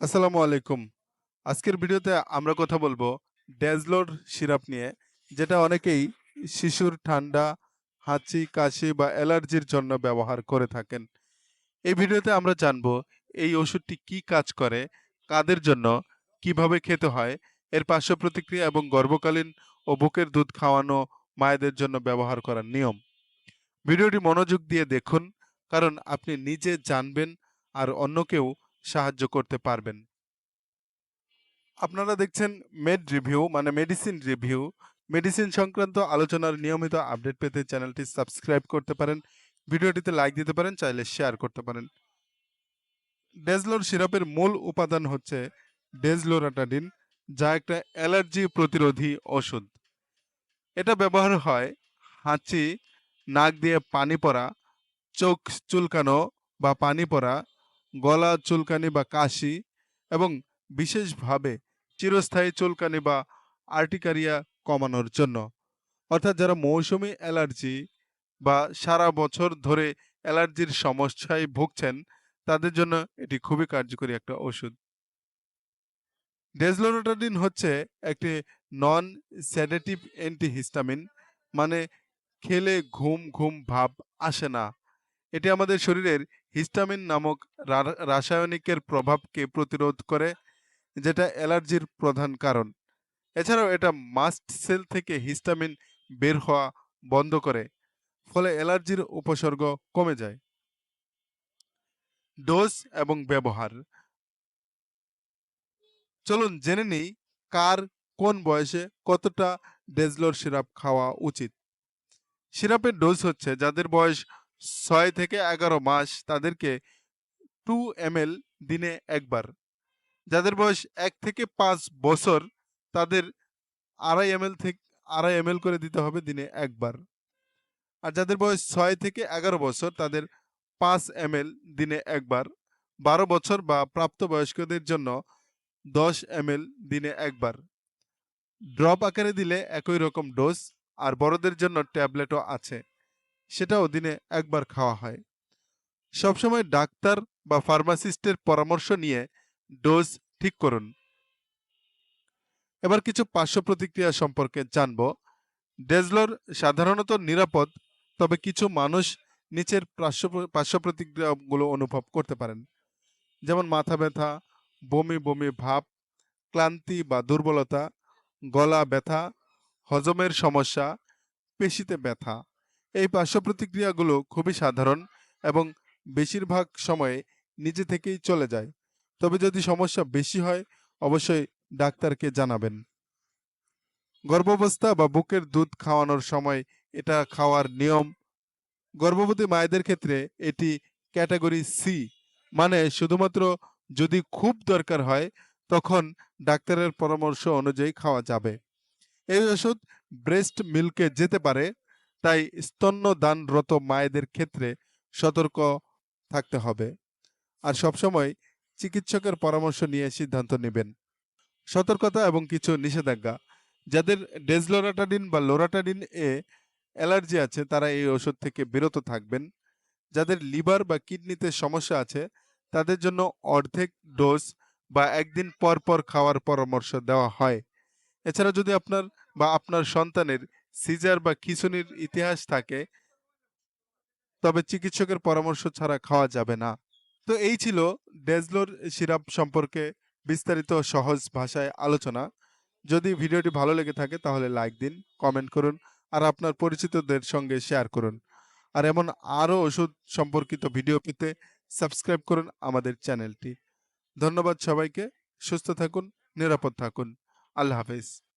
আসসালামু আলাইকুম। আজকের ভিডিওতে আমরা কথা বলব ড্যাজলোর সিরাপ নিয়ে, যেটা অনেকেই শিশুর ঠান্ডা, হাঁচি, কাশি বা অ্যালার্জির জন্য ব্যবহার করে থাকেন। এই ভিডিওতে আমরা জানব এই ওষুধটি কি কাজ করে, কাদের জন্য, কীভাবে খেতে হয়, এর পার্শ্ব প্রতিক্রিয়া এবং গর্ভকালীন ও বুকের দুধ খাওয়ানো মায়েদের জন্য ব্যবহার করার নিয়ম। ভিডিওটি মনোযোগ দিয়ে দেখুন, কারণ আপনি নিজে জানবেন আর অন্যকেও সাহায্য করতে পারবেন। আপনারা দেখছেন মেড রিভিউ মানে মেডিসিন রিভিউ। মেডিসিন সংক্রান্ত আলোচনার নিয়মিত আপডেট পেতে চ্যানেলটি সাবস্ক্রাইব করতে পারেন। ভিডিওটিতে লাইক দিতে পারেন, চাইলে শেয়ার করতে পারেন। ডেজলোর সিরাপের মূল উপাদান হচ্ছে ডেজলোরাটাডিন, যা একটা অ্যালার্জি প্রতিরোধী ওষুধ। এটা ব্যবহার হয় হাঁচি, নাক দিয়ে পানি পড়া, চোখ চুলকানো বা পানি পড়া, গলা চুলকানি বা কাশি এবং বিশেষভাবে চিরস্থায়ী চুলকানি বা আর্টিকারিয়া কমানোর জন্য। অর্থাৎ যারা মৌসুমী অ্যালার্জি বা সারা বছর ধরে অ্যালার্জির সমস্যায় ভুগছেন, তাদের জন্য এটি খুবই কার্যকরী একটা ওষুধ। ডেজলোরাটাডিন হচ্ছে একটি নন সেডেটিভ অ্যান্টিহিস্টামিন মানে খেলে ঘুম, ঘুম ভাব আসে না। এটি আমাদের শরীরের হিস্টামিন নামক রাসায়নিকের প্রভাবকে প্রতিরোধ করে, যেটা অ্যালার্জির প্রধান কারণ। এছাড়াও এটা মাস্ট সেল থেকে হিস্টামিন বের হওয়া বন্ধ করে, ফলে অ্যালার্জির উপসর্গ কমে যায়। ডোজ এবং ব্যবহার চলুন জেনে নিই কার কোন বয়সে কতটা ডেজলোর সিরাপ খাওয়া উচিত। সিরাপের ডোজ হচ্ছে যাদের বয়স ছয় থেকে এগারো মাস তাদেরকে টু এমএল দিনে একবার। যাদের বয়স এক থেকে পাঁচ বছর তাদের আড়াই এমএল থেকে আড়াই এমএল করে দিতে হবে দিনে একবার। আর যাদের বয়স ছয় থেকে এগারো বছর তাদের পাঁচ এমএল দিনে একবার। বারো বছর বা প্রাপ্তবয়স্কদের জন্য দশ এমএল দিনে একবার। ড্রপ আকারে দিলে একই রকম ডোজ আর বড়দের জন্য ট্যাবলেটও আছে, সেটাও দিনে একবার খাওয়া হয়। সবসময় ডাক্তার বা ফার্মাসিস্টের পরামর্শ নিয়ে ডোজ ঠিক করুন। এবার কিছু পার্শ্ব প্রতিক্রিয়া সম্পর্কে জানব। ডেজলোর সাধারণত নিরাপদ, তবে কিছু মানুষ নিচের পার্শ্ব পার্শ্ব প্রতিক্রিয়াগুলো অনুভব করতে পারেন। যেমন মাথা ব্যথা, বমি বমি ভাব, ক্লান্তি বা দুর্বলতা, গলা ব্যথা, হজমের সমস্যা, পেশিতে ব্যথা। এই পার্শ্ব প্রতিক্রিয়াগুলো খুবই সাধারণ এবং বেশিরভাগ সময়ে নিজে থেকেই চলে যায়। তবে যদি সমস্যা বেশি হয়, অবশ্যই ডাক্তারকে জানাবেন। গর্ভাবস্থা বা বুকের দুধ খাওয়ানোর সময় এটা খাওয়ার নিয়ম গর্ভবতী মায়েদের ক্ষেত্রে এটি ক্যাটাগরি সি মানে শুধুমাত্র যদি খুব দরকার হয় তখন ডাক্তারের পরামর্শ অনুযায়ী খাওয়া যাবে এই ওষুধ ব্রেস্ট মিল্কে যেতে পারে তাই স্তন্যদানরত মায়েদের ক্ষেত্রে সতর্ক থাকতে হবে। আর সবসময় চিকিৎসকের পরামর্শ নিয়ে সিদ্ধান্ত নেবেন। সতর্কতা এবং কিছু নিষেধাজ্ঞা। যাদের ডেজলোরাটাডিন বা লোরাটাডিন এ অ্যালার্জি আছে, তারা এই ওষুধ থেকে বিরত থাকবেন। যাদের লিভার বা কিডনিতে সমস্যা আছে, তাদের জন্য অর্ধেক ডোজ বা একদিন পর পর খাওয়ার পরামর্শ দেওয়া হয়। এছাড়া যদি আপনার বা আপনার সন্তানের সিজার বা খিঁচুনির ইতিহাস থাকে, তবে চিকিৎসকের পরামর্শ ছাড়া খাওয়া যাবে না। তো এই ছিল ডেজলোর সিরাপ সম্পর্কে বিস্তারিত সহজ ভাষায় আলোচনা। যদি ভিডিওটি ভালো লেগে থাকে তাহলে লাইক দিন, কমেন্ট করুন, আর আপনার পরিচিতদের সঙ্গে শেয়ার করুন। আর এমন আরও ওষুধ সম্পর্কিত ভিডিও পেতে সাবস্ক্রাইব করুন আমাদের চ্যানেলটি। ধন্যবাদ সবাইকে, সুস্থ থাকুন, নিরাপদ থাকুন। আল্লাহ হাফেজ।